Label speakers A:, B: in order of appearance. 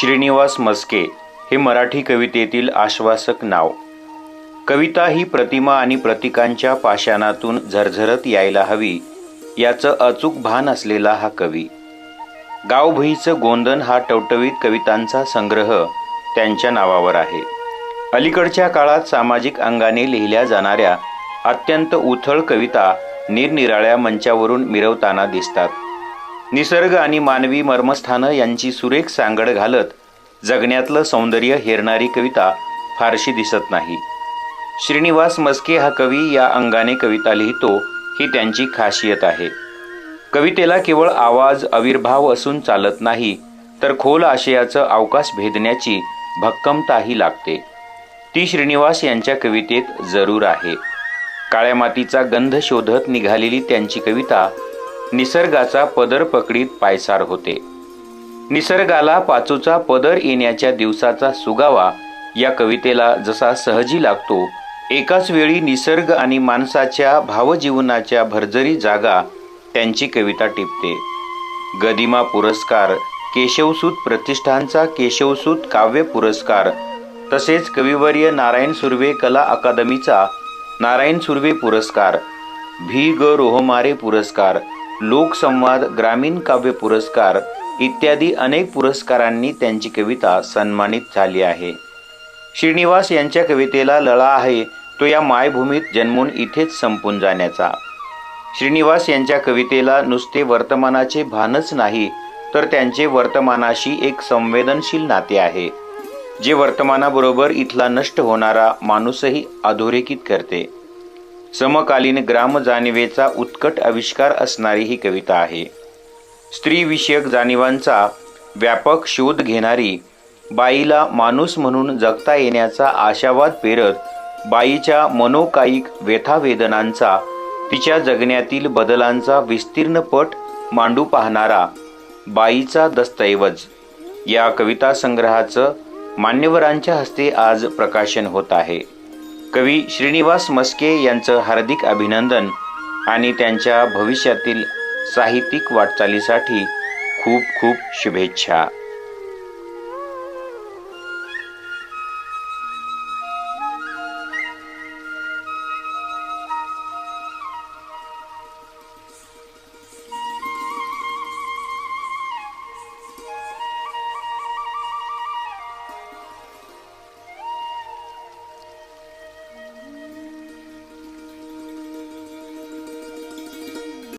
A: श्रीनिवास मस्के हे मराठी कवितेतील आश्वासक नाव. कविता ही प्रतिमा आणि प्रतीकांच्या पाषाणातून झरझरत यायला हवी याचं अचूक भान असलेला हा कवी. गावभईचं गोंदन हा टवटवीत कवितांचा संग्रह त्यांच्या नावावर आहे. अलीकडच्या काळात सामाजिक अंगाने लिहिल्या जाणाऱ्या अत्यंत उथळ कविता निरनिराळ्या मंचावरून मिरवताना दिसतात. निसर्ग आणि मानवी मर्मस्थानं यांची सुरेख सांगड घालत जगण्यातलं सौंदर्य हेरणारी कविता फारशी दिसत नाही. श्रीनिवास मस्के हा कवी या अंगाने कविता लिहितो ही त्यांची खासियत आहे. कवितेला केवळ आवाज आविर्भाव असून चालत नाही तर खोल आशयाचं अवकाश भेदण्याची भक्कमताही लागते. ती श्रीनिवास यांच्या कवितेत जरूर आहे. काळ्या मातीचा गंध शोधत निघालेली त्यांची कविता निसर्गाचा पदर पकडीत पायसार होते. निसर्गाला पाचूचा पदर येण्याच्या दिवसाचा सुगावा या कवितेला जसा सहजी लागतो एकाच वेळी निसर्ग आणि माणसाच्या भावजीवनाच्या भरजरी जागा त्यांची कविता टिपते. गदिमा पुरस्कार केशवसूत प्रतिष्ठानचा केशवसूत काव्य पुरस्कार तसेच कविवर्य नारायण सुर्वे कला अकादमीचा नारायण सुर्वे पुरस्कार भी ग रोहमारे पुरस्कार लोकसंवाद ग्रामीण काव्य पुरस्कार इत्यादी अनेक पुरस्कारांनी त्यांची कविता सन्मानित झाली आहे. श्रीनिवास यांच्या कवितेला लळा आहे तो या मायभूमीत जन्मून इथेच संपून जाण्याचा. श्रीनिवास यांच्या कवितेला नुसते वर्तमानाचे भानच नाही तर त्यांचे वर्तमानाशी एक संवेदनशील नाते आहे. जे वर्तमानाबरोबर इथला नष्ट होणारा माणूसही अधोरेखित करते. समकालीन ग्रामजाणिवेचा उत्कट आविष्कार असणारी ही कविता आहे. स्त्रीविषयक जाणीवांचा व्यापक शोध घेणारी बाईला माणूस म्हणून जगता येण्याचा आशावाद पेरत बाईच्या मनोकायिक व्यथावेदनांचा तिच्या जगण्यातील बदलांचा विस्तीर्ण पट मांडू पाहणारा बाईचा दस्तऐवज. या कविता संग्रहाचं मान्यवरांच्या हस्ते आज प्रकाशन होत आहे. कवी श्रीनिवास मस्के यांचं हार्दिक अभिनंदन आणि त्यांच्या भविष्यातील साहित्यिक वाटचालीसाठी खूप खूप शुभेच्छा.